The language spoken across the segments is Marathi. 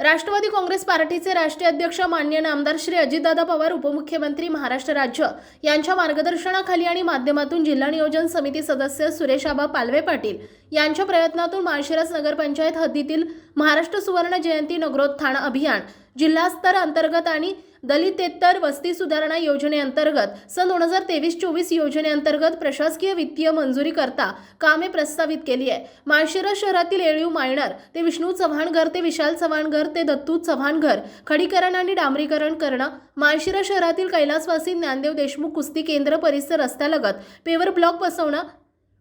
राष्ट्रवादी काँग्रेस पार्टीचे राष्ट्रीय अध्यक्ष मान्य नामदार श्री अजितदादा पवार उपमुख्यमंत्री महाराष्ट्र राज्य यांच्या मार्गदर्शनाखाली आणि माध्यमातून जिल्हा नियोजन समिती सदस्य सुरेशाबा पालवे पाटील यांच्या प्रयत्नातून माळशिरस नगरपंचायत हद्दीतील महाराष्ट्र सुवर्ण जयंती नगरोत्थान अभियान जिल्हास्तर अंतर्गत आणि दलितेतर वस्ती सुधारणा योजनेअंतर्गत सन दोन हजार तेवीस चोवीस योजनेअंतर्गत प्रशासकीय वित्तीय मंजुरी करता कामे प्रस्तावित केली आहे. माळशिरस शहरातील येळीव मायणार ते विष्णू चव्हाणघर ते विशाल चव्हाणघर ते दत्तू चव्हाणघर खडीकरण आणि डांबरीकरण करणं माळशिरस शहरातील कैलासवासी ज्ञानदेव देशमुख कुस्ती केंद्र परिसर रस्त्यालगत पेवर ब्लॉक बसवणं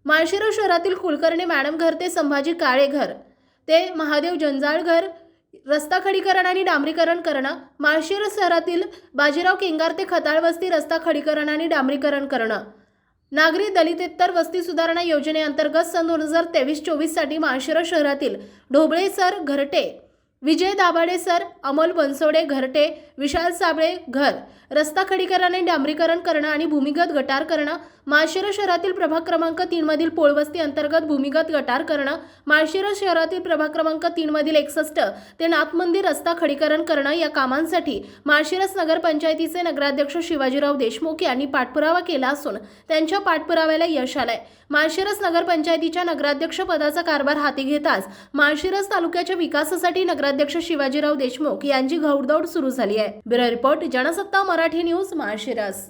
माळशिरस शहरातील कुलकर्णी मॅडम घर ते संभाजी काळे घर ते महादेव जंजाळ घर रस्ता खडीकरण आणि डांबरीकरण करणं माळशिरस शहरातील बाजीराव केंगार ते खताळ वस्ती रस्ता खडीकरण आणि डांबरीकरण करणं. नागरी दलितेतर वस्ती सुधारणा योजनेअंतर्गत सन दोन हजार तेवीस चोवीससाठी माळशिरस शहरातील ढोबळे सर घरटे विजय दाभाडे सर अमोल बनसोडे घरटे विशाल साबळे घर रस्ता खडीकरण आणि डांबरीकरण करणं आणि भूमिगत गटार करणं माळशिरस शहरातील प्रभाग क्रमांक तीनमधील पोळवस्ती अंतर्गत भूमिगत गटार करणं माळशिरस शहरातील प्रभाग क्रमांक तीनमधील एकसष्ट ते नाथमंदिर रस्ता खडीकरण करणं या कामांसाठी माळशिरस नगरपंचायतीचे नगराध्यक्ष शिवाजीराव देशमुख यांनी पाठपुरावा केला असून त्यांच्या पाठपुराव्याला यश आलंय. माळशिरस नगरपंचायतीच्या नगराध्यक्ष पदाचा कारभार हाती घेताच माळशिरस तालुक्याच्या विकासासाठी नगराध्यक्ष शिवाजीराव देशमुख यांची घौडदौड सुरू झाली आहे. Bureau report Jansatta Marathi news Malshiras.